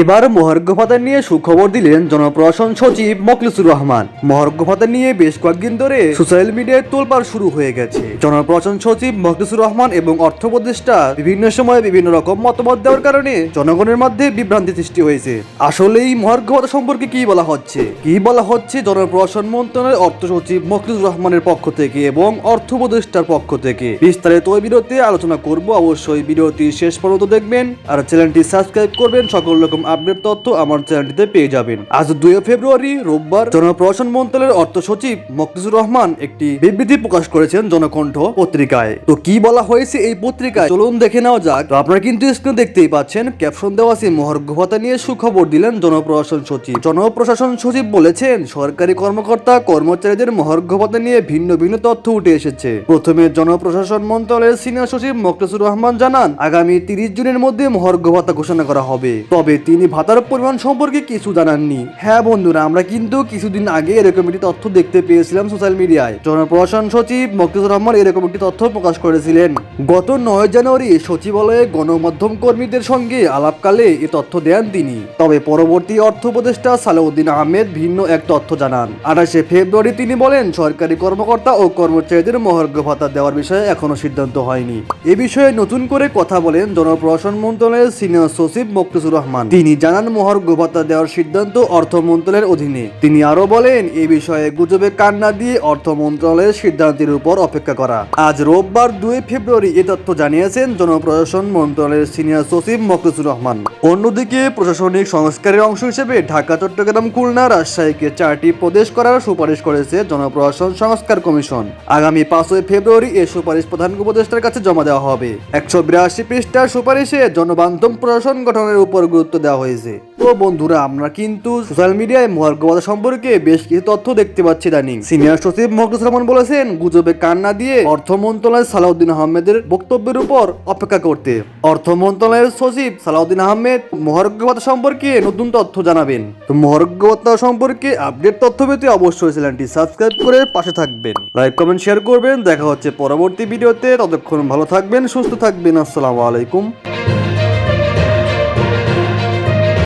এবার মহার্ঘ ভাতা নিয়ে সুখবর দিলেন জনপ্রশাসন সচিব মকলিসুর রহমান। মহার্ঘ ভাতা নিয়ে বেশ কয়েকদিন ধরে সোশ্যাল মিডিয়ায় তোলপাড় শুরু হয়ে গেছে। জনপ্রশাসন সচিব মকলিসুর রহমান এবং অর্থ উপদেষ্টা বিভিন্ন সময়ে বিভিন্ন রকম মতামত দেওয়ার কারণে জনগণের মধ্যে বিভ্রান্তি সৃষ্টি হয়েছে। আসলে এই মহার্ঘ ভাতা সম্পর্কে কি বলা হচ্ছে? কি বলা হচ্ছে জনপ্রশাসন মন্ত্রণালয়ের অর্থ সচিব মকলিসুর রহমানের পক্ষ থেকে এবং অর্থ উপদেষ্টার পক্ষ থেকে? বিস্তারিত ওই ভিডিওতে আলোচনা করব। অবশ্যই ভিডিওটি শেষ পর্যন্ত দেখবেন। আর চ্যানেলটি সাবস্ক্রাইব করবেন সকল রকম আপডেট তথ্য আমার চ্যানেলটিতে পেয়ে যাবেন। আজ দুই ফেব্রুয়ারি, রোববার জনপ্রশাসন মন্ত্রণালয়ের অর্থ সচিব মকলিসুর রহমান একটি বিবৃতি প্রকাশ করেছেন জনকণ্ঠ পত্রিকায়। তো কি বলা হয়েছে এই পত্রিকায়? চলুন দেখে নেওয়া যাক। তো আপনারা কিন্তু স্ক্রিনে দেখতেই পাচ্ছেন ক্যাপশন দেওয়া আছে, মহার্ঘ ভাতা নিয়ে সুখবর দিলেন জনপ্রশাসন সচিব। জনপ্রশাসন সচিব বলেছেন, সরকারি কর্মকর্তা, কর্মচারীদের মহার্ঘ ভাতা নিয়ে ভিন্ন ভিন্ন তথ্য উঠে এসেছে। প্রথমে জনপ্রশাসন মন্ত্রণালয়ের সিনিয়র সচিব মকলেসুর রহমান জানান, আগামী তিরিশ জুনের মধ্যে মহার্ঘ ভাতা ঘোষণা করা হবে। তবে তিনি ভাতার পরিমাণ সম্পর্কে কিছু জানাননি। হ্যাঁ বন্ধুরা, আমরা কিন্তু কিছুদিন আগে এরকম একটি তথ্য দেখতে পেয়েছিলাম সোশ্যাল মিডিয়ায়। জনপ্রশাসন সচিব মকলেসুর রহমান এরকম একটি তথ্য প্রকাশ করেছিলেন। গত নয় জানুয়ারি সচিবালয়ে গণমাধ্যম কর্মীদের সঙ্গে আলাপকালে এ তথ্য দেন তিনি। তবে পরবর্তী অর্থ উপদেষ্টা সালাউদ্দিন আহমেদ ভিন্ন এক তথ্য জানান। আঠাশে ফেব্রুয়ারি তিনি বলেন, সরকারি কর্মকর্তা ও কর্মচারীদের মহার্ঘ ভাতা দেওয়ার বিষয়ে এখনও সিদ্ধান্ত হয়নি। এ বিষয়ে নতুন করে কথা বলেন জনপ্রশাসন মন্ত্রণালয়ের সিনিয়র সচিব মকলিসুর রহমান। তিনি জানান মহার্ঘ ভাতা দেওয়ার সিদ্ধান্ত অর্থ মন্ত্রণালয়ের অধীনে। তিনি আরও বলেন, এ বিষয়ে গুজবে কান না দিয়ে অর্থ মন্ত্রণালয়ের সিদ্ধান্তের উপর অপেক্ষা করা। আজ রোববার দুই ফেব্রুয়ারি এ তথ্য জানিয়েছেন জনপ্রশাসন মন্ত্রণালয়ের সিনিয়র সচিব মকলিসুর রহমান। অন্যদিকে প্রশাসনিক সংস্কারের অংশ হিসেবে ঢাকা, চট্টগ্রাম, খুলনা, রাজশাহীকে চারটি প্রদেশ করার সুপারিশ করেছে জনপ্রশাসন সংস্কার কমিশন। আগামী পাঁচই ফেব্রুয়ারি এ সুপারিশ প্রধান উপদেষ্টার কাছে জমা দেওয়া হবে। একশো বিরাশি পৃষ্ঠার সুপারিশে জনবান্ধব প্রশাসন গঠনের উপর গুরুত্ব দেওয়া হয়েছে। তো বন্ধুরা, আমরা কিন্তু সোশ্যাল মিডিয়ায় মহার্ঘবাদা সম্পর্কে বেশ কিছু তথ্য দেখতে পাচ্ছি দানি। সিনিয়র সচিব মহকুস রহমান বলেছেন, গুজবে কান না দিয়ে অর্থ মন্ত্রণালয় সালাউদ্দিন আহমেদের বক্তব্যের উপর অপেক্ষা করতে। অর্থ মন্ত্রণালয়ের সচিব সালাউদ্দিন আহমেদ মহার্ঘবাদা সম্পর্কে নতুন তথ্য জানাবেন। তো মহার্ঘবাদা সম্পর্কে আপডেট তথ্য পেতে অবশ্যই চ্যানেলটি সাবস্ক্রাইব করে পাশে থাকবেন। লাইক কমেন্ট শেয়ার করবেন। দেখা হচ্ছে পরবর্তী ভিডিওতে ততক্ষণ ভালো থাকবেন, সুস্থ থাকবেন। আসসালামু আলাইকুম।